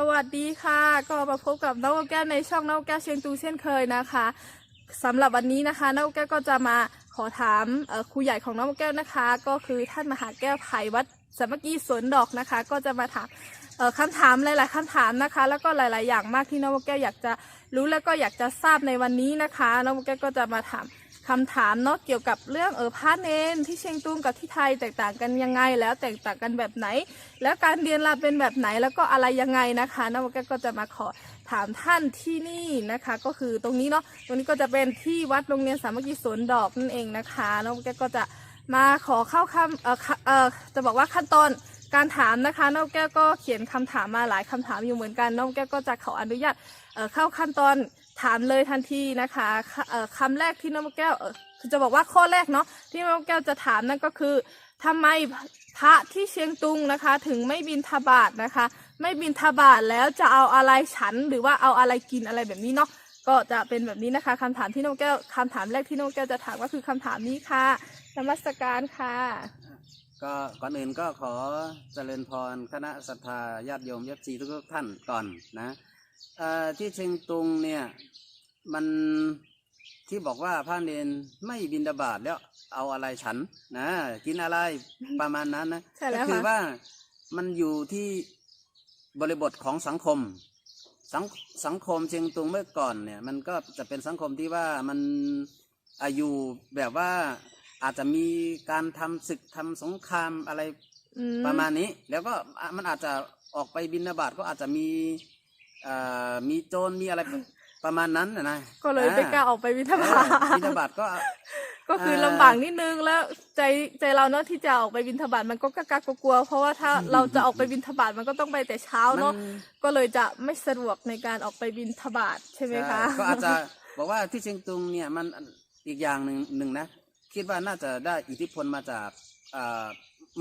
สวัสดีค่ะ ก็มาพบกับน้องแก้วในช่องน้องแก้วเชียงตูเช่นเคยนะคะสำหรับวันนี้นะคะน้องแก้วก็จะมาขอถามครูใหญ่ของน้องแก้วนะคะ ก็คือท่านมหาแก้วไผ่วัดสมกีสวนดอกนะคะ ก็จะมาถามคำถามหลาย ๆคำถามนะคะ แล้วก็หลาย ๆ อย่างมากที่น้องแก้วอยากจะรู้แล้วก็อยากจะทราบในวันนี้นะคะน้องแก้วก็จะมาถาม คำถามเนาะเกี่ยวกับเรื่องเออพระเนนที่เชียงตุงกับที่ไทยแตกต่างกันยังไง แล้วแตกต่างกันแบบไหน แล้วการเรียนรำเป็นแบบไหนแล้วก็อะไรยังไงนะคะน้องแก้วก็จะมาขอถามท่านที่นี่นะคะ ก็คือตรงนี้เนาะตรงนี้ก็จะเป็นที่วัดโรงเรียนสามัคคีสวนดอกนั่นเองนะคะน้องแก้วก็จะมาขอเข้าคำเออเออจะบอกว่าขั้นตอนการถามนะคะน้องแก้วก็เขียนคำถามมาหลายคำถามอยู่เหมือนกันน้องแก้วก็จะขออนุญาตเข้าขั้นตอน ถามเลยทันทีนะคะค่ะเอ่อคำแรกที่น้องแก้วคือจะบอกว่าข้อแรกเนาะที่น้องแก้วจะถามนั่นก็คือทำไมพระที่เชียงตุงนะคะ ถึงไม่บินทบาทนะคะ ไม่บินทบาทแล้วจะเอาอะไรฉันหรือว่าเอาอะไรกินอะไรแบบนี้เนาะก็จะเป็นแบบนี้นะคะคำถามที่น้องแก้วคำถามแรกที่น้องแก้วจะถามก็คือคำถามนี้ค่ะนมัสการค่ะ ก็ก่อนอื่นก็ขอเจริญพรคณะศรัทธาญาติโยมยศซีทุกท่านก่อนนะ ที่เชียงตุงเนี่ยมันที่บอกว่าพระเนนไม่บินดาบาตแล้วเอาอะไรฉันนะกินอะไรประมาณนั้นนะใช่แล้วก็คือค่ะว่ามันอยู่ที่บริบทของสังคม สังสังคมเชียงตุงเมื่อก่อนเนี่ย มันก็จะเป็นสังคมที่ว่ามันอาอยู่แบบว่าอาจจะมีการทำศึกทำสงครามอะไรอืมประมาณนี้ แล้วก็อะมันอาจจะออกไปบินนาบาตก็อาจจะมี เอ่อมีโจรมีอะไรประมาณนั้นนะนะก็เลยไม่กล้าออกไปบิณฑบาตเออบินนาบาตก็ ก็คือเอ่อลำบากนิดนึงแล้วใจใจเราเนาะที่จะออกไปบินทบาทมันก็กล้ากลัวๆเพราะว่าถ้าเราจะออกไปบินทบาทมันก็ต้องไปแต่เช้ามัเนาะก็เลยจะไม่สะดวกในการออกไปบินทบาทใช่ไหมคะใช่ก็อาจจะบอกว่าที่เชียงตุงเนี่ยมันอีกอย่างหนึ่งหนึ่งนะ คิดว่าน่าจะได้อิทธิพลมาจากอ่า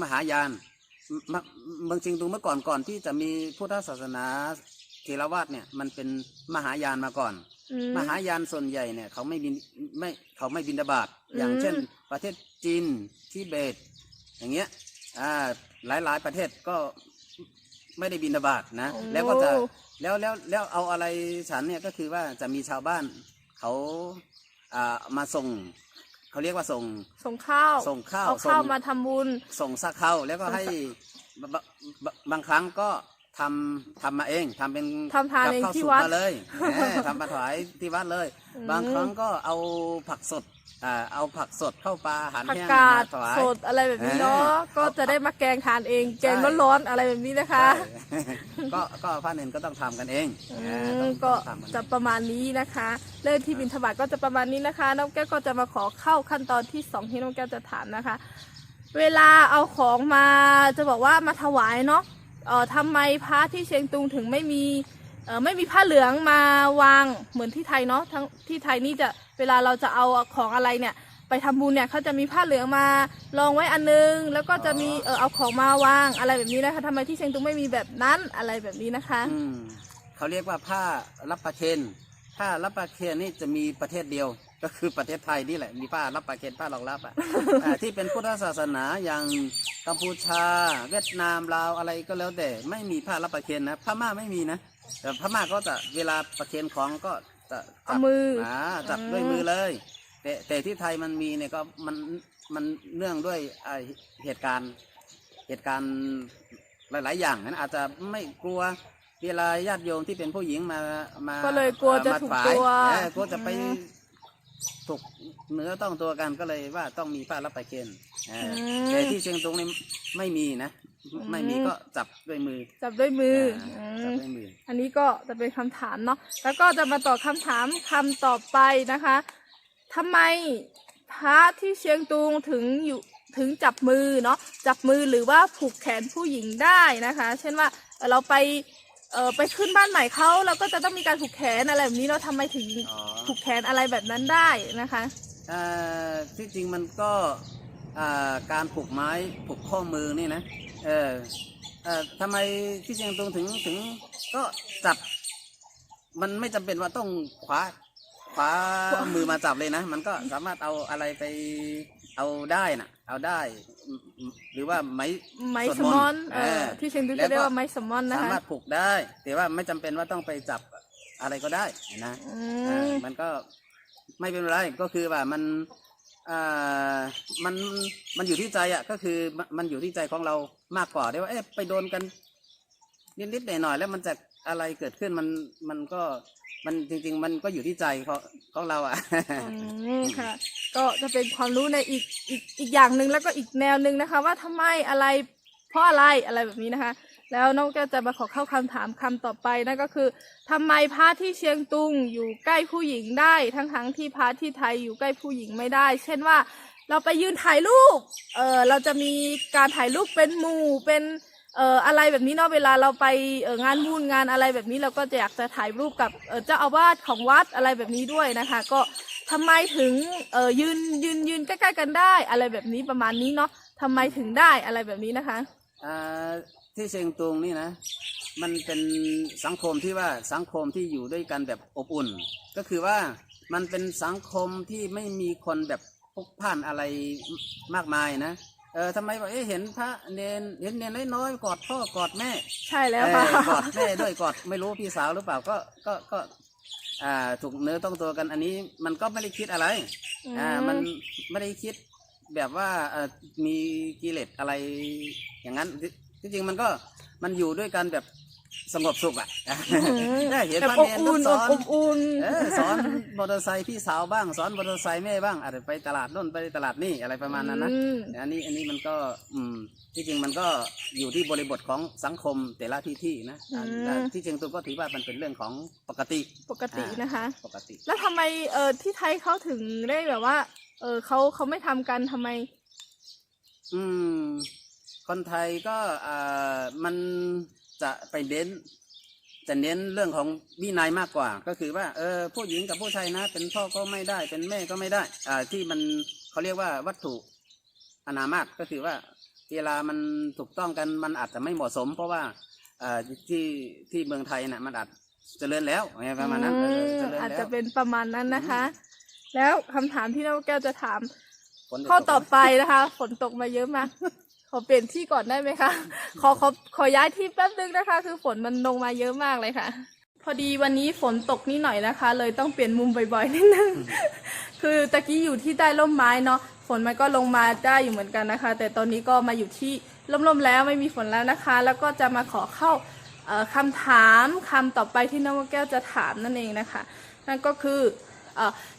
มหายานมเมืองเชียงตุงเมื่อก่อนก่อนที่จะมีพุทธศาสนา เทรวาสเนี่ยมันเป็นมหายานมาก่อน อืม มหายานส่วนใหญ่เนี่ยเขาไม่บินไม่เขาไม่บินดาบาตอืมอย่างเช่น ประเทศจีนทิเบต อย่างเงี้ยอ่าหลายหลายๆประเทศก็ไม่ได้บินดาบาตนะโอ้ แล้วก็จะแล้วแล้วแล้วเอาอะไรฉันเนี่ยก็คือว่าจะมีชาวบ้านเขาอ่ามาส่งเขาเรียกว่าส่ง ส่งข้าวส่งข้าวเอาข้าวส่ง มาทำบุญ ส่งซักเข้าแล้วก็ส่งให้บะบะบางครั้งก็ ทำทำมาเองทำเป็นทำทานกับเองข้าวที่สุกวัดมาเลยเออทำมาถวายที่วัดเลยอืมบางครั้งก็เอาผักสดอ่าเอาผักสดเข้าปลาอาหารผักแห้งกาดมาถวายสดอะไรแบบนี้เนาะเออก็จะได้มาแกงทานเอง แกงใช่ร้อนๆอะไรแบบนี้นะคะใช่ก็ก็พระเนนก็ต้องทำกันเองอืเออมต้องก็ต้องทำกันจะประมาณนี้นะคะ เรื่องที่บินทบาทก็จะประมาณนี้นะคะ น้องแก้วก็จะมาขอเข้าขั้นตอนที่สองที่น้องแก้วจะถามนะคะ เวลาเอาของมาจะบอกว่ามาถวายเนาะ เอ่อทำไมพระที่เชียงตุงถึงไม่มีเอ่อไม่มีผ้าเหลืองมาวางเหมือนที่ไทยเนาะทั้งที่ไทยนี่จะเวลาเราจะเอาของอะไรเนี่ย ไปทำบุญเนี่ยเขาจะมีผ้าเหลืองมารองไว้อันนึง แล้วก็จะมีเออเอาของมาวางอะไรแบบนี้นะคะทำไมที่เชียงตุงไม่มีแบบนั้นอะไรแบบนี้นะคะ อืมเขาเรียกว่าผ้ารับประเคนผ้ารับประเคนนี่จะมีประเทศเดียว ก็คือประเทศไทยนี่แหละมีผ้ารับประเคนผ้ารองรับอะ อ่าที่เป็นพุทธศาสนาอย่างกัมพูชา เวียดนามลาวอะไรก็แล้วแต่ไม่มีผ้ารับประเคนนะพม่าไม่มีนะแต่พม่าก็จะเวลาประเคนของก็จะจับเอามืออ่าจับอืมด้วยมือเลย แต่แต่ที่ไทยมันมีเนี่ยก็มันมันเนื่องด้วยอ่าเหตุการณ์ เหตุการณ์หลาย ๆ อย่างนั้นอาจจะไม่กลัวเวลาญาติโยมที่เป็นผู้หญิงมามาก็เลยกลัวจะมาถูกถายตัวเออกลัวจะไปอืม ถูกเนื้อต้องตัวกันก็เลยว่าต้องมีผ้ารับประเคนเอออมแต่ที่เชียงตุงนี่ไม่มีนะ ไม่มีก็จับด้วยมือจับด้วยมืออ่าอืจับม ด้วยมือ อันนี้ก็จะเป็นคำถามเนาะ แล้วก็จะมาตอบคำถามคำต่อไปนะคะทำไมพระที่เชียงตุงถึงอยู่ถึงจับมือเนาะ จับมือหรือว่าผูกแขนผู้หญิงได้นะคะ เช่นว่าเอ่อเราไปเออไปขึ้นบ้านใหม่เขาเราก็จะต้องมีการผูกแขนอะไรแบบนี้เราทำไมถึงอ๋อ ผูกแขนอะไรแบบนั้นได้นะคะอ่าที่จริงมันก็อ่าการผูกไม้ผูกข้อมือนี่นะเออเออทำไมที่เชียงตุงถึงถึงก็จับ มันไม่จำเป็นว่าต้องคว้าคว้ามือมาจับเลยนะ มันก็สามารถเอาอะไรไปเอาได้น่ะ เอาได้อืมอืมหรือว่าไม้ไม้สวดสมนต์มอนเอเอออที่เชียงตุงแล้จะวก็เรียกว่าไม้สมอนนะสาคะมารถผูกได้ แต่ว่าไม่จำเป็นว่าต้องไปจับ อะไรก็ได้นะอืเออมมันก็ไม่เป็นไรก็คือว่ามันอ่ามันมันอยู่ที่ใจอะก็คือมันมันอยู่ที่ใจของเรามากกว่าได้ว่าเอ๊ะไปโดนกัน นิดๆหน่อยๆแล้วมันจะอะไรเกิดขึ้นมันมันก็มันจริง ๆ มันก็อยู่ที่ใจของของเราอะ อืมค่ะ ก็จะเป็นความรู้ในอีกอีกอีกอย่างหนึ่งแล้วก็อีกแนวหนึ่งนะคะ ว่าทำไมอะไร เพราะอะไรอะไรแบบนี้นะคะ แล้วน้องก้วจะมาขอเข้าคำถามคำต่อไปนั่นก็คือทำไมพระที่เชียงตุงอยู่ใกล้ผู้หญิงได้ ทั้งทั้งๆที่พระที่ไทยอยู่ใกล้ผู้หญิงไม่ได้ เช่นว่า เราไปยืนถ่ายรูปเออเราจะมีการถ่ายรูปเป็นหมู่เป็นเอ่ออะไรแบบนี้เนาะเวลาเราไปเอองานบุญงานอะไรแบบนี้เราก็จะอยากจะถ่ายรูปกับเออเจ้าอาวาสของวัดอะไรแบบนี้ด้วยนะคะ ก็ทำไมถึงเออยืนยืนยืนใกล้ๆกันได้ อะไรแบบนี้ประมาณนี้เนาะทำไมถึงได้อะไรแบบนี้นะคะอ่า ที่เชียงตุงนี่นะ มันเป็นสังคมที่ว่าสังคมที่อยู่ด้วยกันแบบอบอุ่น ก็คือว่ามันเป็นสังคมที่ไม่มีคนแบบพกผ่านอะไรมากมายนะเออทำไมบอกเอ๊ะเห็นพระเนนเห็นเนนน้อยๆกอดพ่อกอดแม่ ใช่แล้วเอค่ะอกอดแม่ด้วยกอดไม่รู้พี่สาวหรือเปล่าก็ก็ก็อ่าถูกเนื้อต้องตัวกันอันนี้มันก็ไม่ได้คิดอะไรอ่ามันไม่ได้คิดแบบว่าเอ่อมีกิเลสอะไรอย่างนั้น ที่ที่จริงมันก็มันอยู่ด้วยกันแบบสงบสุขอะได้เห็นแบบว่าอบเนนอุ่นสออบนอบอุ่นเออสอนมอเตอร์ไซค์พี่สาวบ้างสอนมอเตอร์ไซค์แม่บ้างอาจจะไปตลาดโน่นไปตลาดนี่อะไรประมาณนั้นนะอืมอันนี้อันนี้มันก็อืมที่จริงมันก็อยู่ที่บริบทของสังคมแต่ละที่ที่นะอ่าแต่ที่จริงตัวก็ถือว่ามันเป็นเรื่องของปกติปกตินะคะ ปกติ แล้วทำไมเออที่ไทยเขาถึงได้แบบว่า เออเขาเขาไม่ทำกันทำไม อืม คนไทยก็อ่ามันจะไปเน้นจะเน้นเรื่องของวินัยมากกว่า ก็คือว่าเออผู้หญิงกับผู้ชายนะ เป็นพ่อก็ไม่ได้ เป็นแม่ก็ไม่ได้อ่าที่มันเขาเรียกว่าวัตถุอนามาตก็คือว่าเวลามันถูกต้องกันมันอาจจะไม่เหมาะสม เพราะว่าอ่าที่ที่เมืองไทยน่ะมันอาจเจริญแล้วอะไรประมาณนั้นเออเจริญอาจแล้วจะเป็นประมาณนั้นนะคะ แล้วคำถามที่น้องแก้วจะถามฝนจะข้อตกต่อไปนะคะ ฝนตกมาเยอะมาก ขอเปลี่ยนที่ก่อนได้ไหมคะ ขอขอขอย้ายที่แป๊บนึงนะคะ คือฝนมันลงมาเยอะมากเลยค่ะ พอดีวันนี้ฝนตกนิดหน่อยนะคะ เลยต้องเปลี่ยนมุมบ่อยๆนิดนึง คือตะกี้อยู่ที่ใต้ร่มไม้เนาะ ฝนมันก็ลงมาได้อยู่เหมือนกันนะคะ แต่ตอนนี้ก็มาอยู่ที่ร่มๆแล้วไม่มีฝนแล้วนะคะ แล้วก็จะมาขอเข้าเอ่อคำถามคำต่อไปที่น้องแก้วจะถามนั่นเองนะคะ นั่นก็คือเออ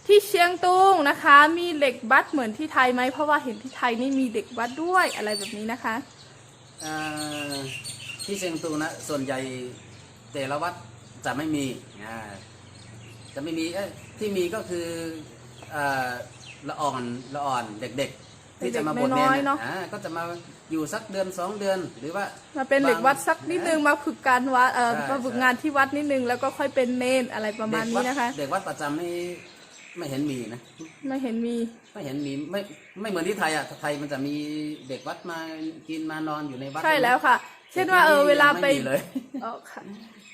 ที่เชียงตุงนะคะ มีเหล็กบัดเหมือนที่ไทยไหมเพราะว่าเห็นที่ไทยนี่มีเด็กบัดด้วยอะไรแบบนี้นะคะอ่าที่เชียงตุงนะส่วนใหญ่แต่ละวัดจะไม่มีอ่าจะไม่มีเอ้ยที่มีก็คืออ่าละอ่อนละอ่อนเด็กๆ ที่จะมาบวชเนเด็กๆน้อยนๆเนอะอ่าก็จะมา อยู่สักเดือนสองเดือนหรือว่ามาเป็นเด็กวัดสักนิดนึงมาฝึกการวัดเออใช่มาฝึกงานที่วัดนิดนึงแล้วก็ค่อยเป็นเนนอะไรประมาณนี้นะคะ เด็กวัดประจำนี่ไม่เห็นมีนะ ไม่เห็นมี ไม่เห็นมีไม่ไม่เหมือนที่ไทยอะไทยมันจะมีเด็กวัดมากินมานอนอยู่ในวัดใช่แล้วค่ะ เช่นว่าเออเวลาไปม่มีเลยเออค่ะ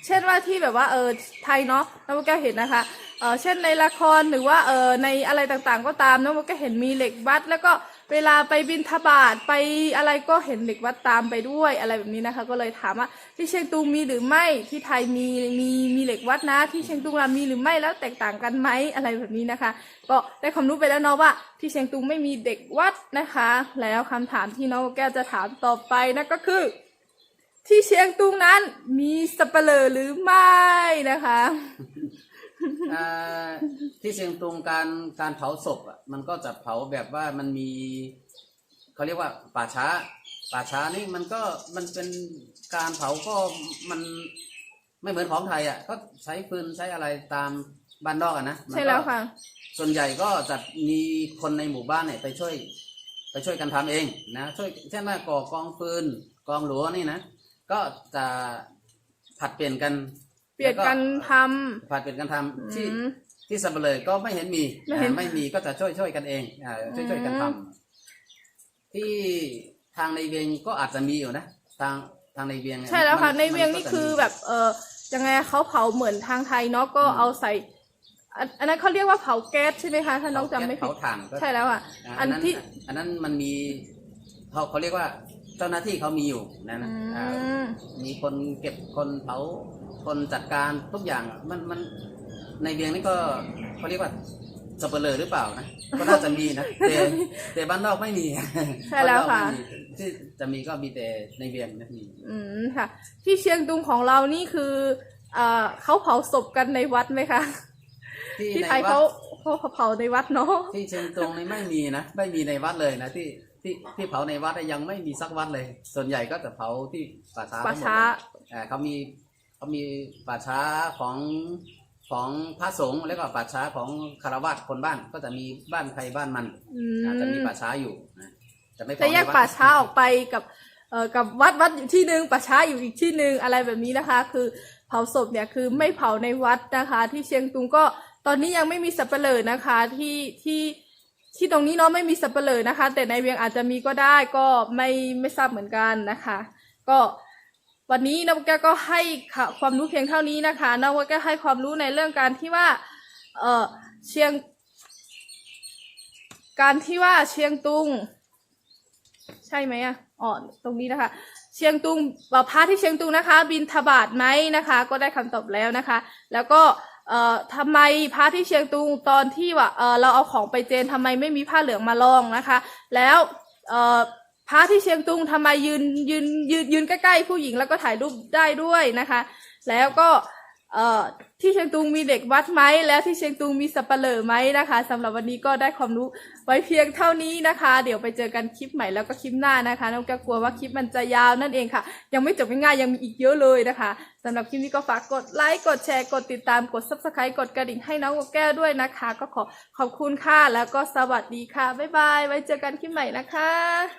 เช่นว่าที่แบบว่าเออไทยเนาะน้องโมแก้วเห็นนะคะเออเช่นในละครหรือว่าเออในอะไรต่างๆก็ตามน้องโมแก้วเห็นมีเหล็กวัดแล้วก็ เวลาไปบินทบาทไปอะไรก็เห็นเหล็กวัดตามไปด้วยอะไรแบบนี้นะคะ ก็เลยถามว่าที่เชียงตุงมีหรือไม่ที่ไทยมีมีมีเหล็กวัดนะ ที่เชียงตุงเรามีหรือไม่แล้วแตกต่างกันไหมอะไรแบบนี้นะคะ ก็ได้ความรู้ไปแล้วเนาะว่า ที่เชียงตุงไม่มีเด็กวัดนะคะ แล้วคำถามที่น้องแก้วจะถามต่อไปนั่นก็คือ ที่เชียงตุงนั้นมีสับเปลอหรือไม่นะคะ ที่เชียงตุงการการเผาศพอะมันก็จะเผาแบบว่ามันมีเขาเรียกว่าป่าช้า ป่าช้านี่มันก็มันเป็นการเผาก็มันไม่เหมือนของไทยอะก็ใช้ฟืนใช้อะไรตามบ้านนอกอะนะมันก็ใช่แล้วค่ะ ส่วนใหญ่ก็จะมีคนในหมู่บ้านเนี่ยไปช่วย ไปช่วยกันทำเองนะช่วยเช่นว่าก่อกองฟืนกองหลวนี่นะก็จะผัดเปลี่ยนกันเป ลี่ยนกันแล้วทำผัดเปลี่ยนกันทำที่อืม ที่สับเปลยก็ไม่เห็นมีไม่เห็นอ่าไม่มีก็จะช่วยช่วยกันเองอ่าช่วยช่วยกันทำอืม ที่ทางในเวียงก็อาจจะมีอยู่นะทางทางในเวียงเนี่ยใช่แล้วค่ะ มัในเวียงมันี่ก็จะคือมีแบบเออยังไงเขาเผาเหมือนทางไทยเนาะก็อืม เอาใส่อันอันนั้นเขาเรียกว่าเผาแก๊สใช่ไหมคะถ้าน้องจำไม่ผิเผาดถ่านก็ ใช่แล้วอะาอันนั้นที่ อันนั้นมันมีเขาเขาเรียกว่าเจ้าหน้าที่เขามีอยู่นะนะอือ่ามมีคนเก็บคนเผาคนจัดการทุกอย่างมันมันในเวียงนี่ก็เขาเรียกว่าสเปเหรอหรือเปล่านะก็น่าจะมีนะแต่แต่บ้านนอกไม่มีใช่แล้วค่ะ บ้านนอกไม่มีที่จะมีก็มีแต่ในเวียงนะมี อืมค่ะ ที่เชียงตุงของเรานี่คือเอ่อเขาเผาศพกันในวัดไหมคะ ที่ในไทยวัดเขาเขาเผาในวัดเนาะ ที่เชียงตงนี่ไม่มีนะ ไม่มีในวัดเลยนะที่ ที่ที่เผาในวัดยังไม่มีสักวัดเลย ส่วนใหญ่ก็จะเผาที่ป่าช้าป่าทั้งหมดช้าเลยเอ่อเขามีเขามีป่าช้าของของพระสงฆ์แล้วก็ป่าช้าของคารวะคนบ้านก็จะมีบ้านใครบ้านมันอืมอาจจะมีป่าช้าอยู่นะจะไม่เผจะแยกในวัดป่าช้าออกไปกับเอ่อกับวัดวัดอยู่ที่หนึ่งป่าช้าอยู่อีกที่หนึ่งอะไรแบบนี้นะคะ คือเผาศพเนี่ยคือไม่เผาในวัดนะคะ ที่เชียงตุงก็ตอนนี้ยังไม่มีสับเปลือนะคะที่ที่ ที่ตรงนี้เนาะไม่มีสับเปลือนะคะ แต่ในเวียงอาจจะมีก็ได้ก็ไม่ไม่ทราบเหมือนกันนะคะ ก็วันนี้นวแก้วก็ให้ความรู้เพียงเท่านี้นะคะนวแก้วให้ความรู้ในเรื่องการที่ว่าเออเชียง การที่ว่าเชียงตุง ใช่ไหมอะอ๋อตรงนี้นะคะ เชียงตุงเอ่อพระที่เชียงตุงนะคะ บินทบาทไหมนะคะ ก็ได้คำตอบแล้วนะคะ แล้วก็ เอ่อทำไมพระที่เชียงตุงตอนที่ว่าเออเราเอาของไปเจนทำไมไม่มีผ้าเหลืองมาลองนะคะ แล้วเอ่อพระที่เชียงตุงทำไมยืนยืนยืนยืนใกล้ๆผู้หญิงแล้วก็ถ่ายรูปได้ด้วยนะคะ แล้วก็ เอ่อที่เชียงตุงมีเด็กวัดไหมแล้วที่เชียงตุงมีสับปะเหร่อไหมนะคะสำหรับวันนี้ก็ได้ความรู้ไว้เพียงเท่านี้นะคะ เดี๋ยวไปเจอกันคลิปใหม่แล้วก็คลิปหน้านะคะน้องแก้วกลัวว่าคลิปมันจะยาวนั่นเองค่ะ ยังไม่จบง่ายๆยังมีอีกเยอะเลยนะคะสำหรับคลิปนี้ก็ฝากกดไลค์กดแชร์กดติดตามกด subscribe กดกระดิ่งให้น้องแก้วด้วยนะคะ ก็ขอขอบคุณค่ะแล้วก็สวัสดีค่ะบ๊ายบายไว้เจอกันคลิปใหม่นะคะ